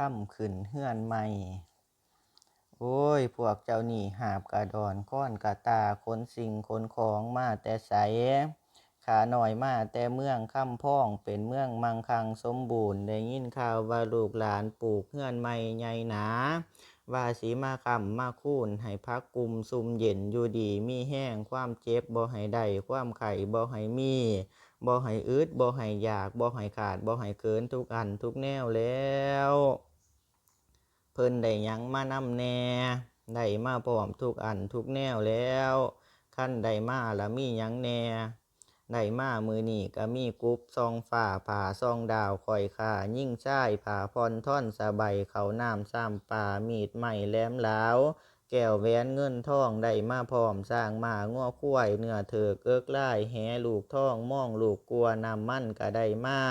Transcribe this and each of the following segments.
ค่ำขึ้นเฮือนใหม่ โอ้ย พวกเจ้านี่หาบกระดอนก้อนกระตาคนสิ่งคนของมาแต่ใสขาหน่อยมาแต่เมืองค่ำพ้องเป็นเมืองมังคังสมบูรณ์ ได้ยินข่าวว่าลูกหลานปลูกเฮือนใหม่ใหญ่หนาว่าสีมาคำมาคูนให้พักกุมซุมเย็นอยู่ดี มีแห้งความเจ็บบ่ให้ได้ความไข่บ่ให้มีบ่ให้อึดบ่ให้อยากบ่ให้ขาดบ่ให้เกินทุกอันทุกแนวแล้ว เพิ่นได้ยังมานำแน่ได้มาพร้อมทุกอันทุกแนวแล้วขั้นได้มาละมียังแน่ได้มามือนี่ก็มีกุ๊บซองฟ้าผ่าซองดาวคอยค่ายิ่งช่ายผ่าพรท่อนสบายเขาน้ำซ้ำป่ามีดใหม่แหลมหลาวแก้วแหวนเงินทองได้มาพร้อมสร้างมาง้อคุ้ยเนื้อเถือกเอิกไล่แหลูกทองมองลูกกลัวนำมั่นก็ได้มา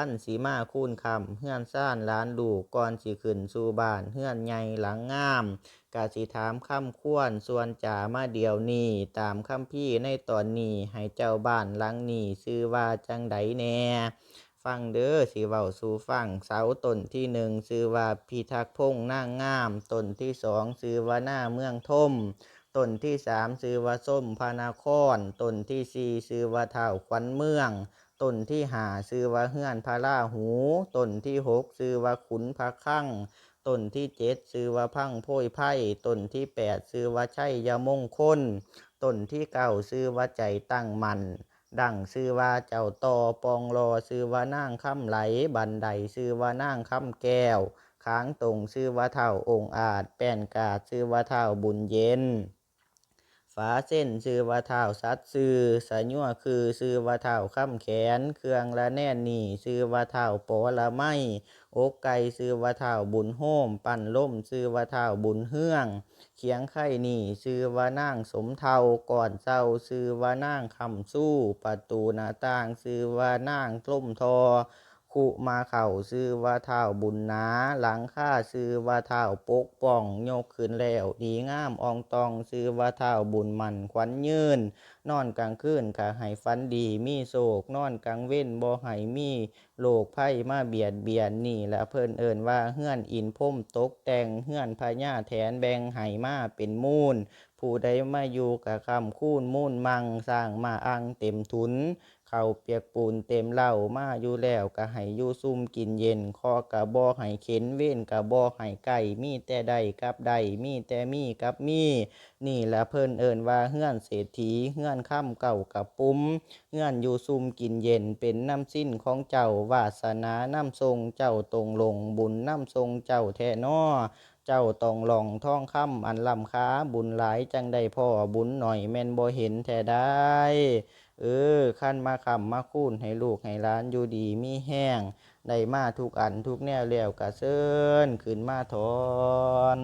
ขั้นสีมาคูนคำเฮือนซ่านล้านลูกก่อนสิขึ้นสู่บ้านเฮือนใหญ่หลังงามกาสิถามคำควรส่วนจ่ามาเดียวนี้ตามคำพี่ในตอนนี้ให้เจ้าบ้านหลังนี้ชื่อว่าจังไดแน่ฟังเด้อสิเว้าสู่ฟังเสาต้นที่หนึ่งชื่อว่าพิทักษ์พงษ์นางงาม ต้นที่สองชื่อว่าหน้าเมืองทมต้นที่สามชื่อว่าส้มพานาคอนต้นที่สี่ชื่อว่าเท่าขวัญเมือง ต้นที่หาชื่อว่าเฮือนพาราหูต้นที่หกชื่อว่าขุนพระคั่งต้นที่เจ็ดชื่อว่าพังโพยไพ่ต้นที่แปดชื่อว่าชัยยมงคลต้นที่เก้าชื่อว่าใจตั้งมันดังชื่อว่าเจ้าต่อปองรอชื่อว่านางคำไหล บันไดชื่อว่านางคำแก้ว ค้างตรงชื่อว่าเท่าองค์อาจ แป้นกาดชื่อว่าเท่าบุญเย็น ฝาเส้นชื่อว่าเท่าสัตว์ซื่อสะยั่วคือชื่อว่าเท่าคำแขน เครื่องละแน่นหนีชื่อว่าเท่าปอละไม้อกไก่ชื่อว่าเท่าบุญโฮม ปั่นล่มชื่อว่าเท่าบุญเฮืองเคียงไข่นี่ชื่อว่านางสมเทาก่อนเศร้าชื่อว่านางคำสู้ ประตูหน้าต่างชื่อว่านางกล้มทอ ขุมาเข่าชื่อว่าเท้าบุญนาหลังค่าชื่อว่าเท้าปกป้องโยกขึ้นแล้วดีงามอองตองชื่อว่าเท้าบุญมันขวัญยืน นอนกลางคืนก็ให้ฝันดีมีโศกนอนกลางเว้นบ่ให้มีโรคภัยมาเบียดเบียนนี่และเพิ่นเอินว่าเฮื่อนอินพรมตกแต่งเฮื่อนพญาแถนแบงให้มาเป็นมูล ผู้ใดมาอยู่กับคำคูนมูลมังสร้างมาอังเต็มทุน เขาเปียกปูนเต็มเหล้ามาอยู่แล้วก็ให้อยู่ซุ่มกินเย็นคอกะบ่ให้เข็นเว้นกะบ่ให้ไก่มีแต่ใดกับใดมีแต่มีกับมี นี่และเพิ่นเอินว่าเฮื่อนเศรษฐีเฮื่อนค่ำเก่ากับปุ้มเฮื่อนอยู่ซุ่มกินเย็นเป็นน้ำสิ้นของเจ้าวาสนาน้ำทรงเจ้าตรงลงบุญน้ำทรงเจ้าแท้นอ เจ้าต้องลองท่องคำอันลำค้าบุญหลายจังได้พ่อบุญหน่อยแม่นบ่เห็นแท้ได้เออขั้นมาคำมาคูนให้ลูกให้ล้านอยู่ดีมีแห้งได้มาทุกอันทุกแนวแล้วกะเซินขึ้นมาทอน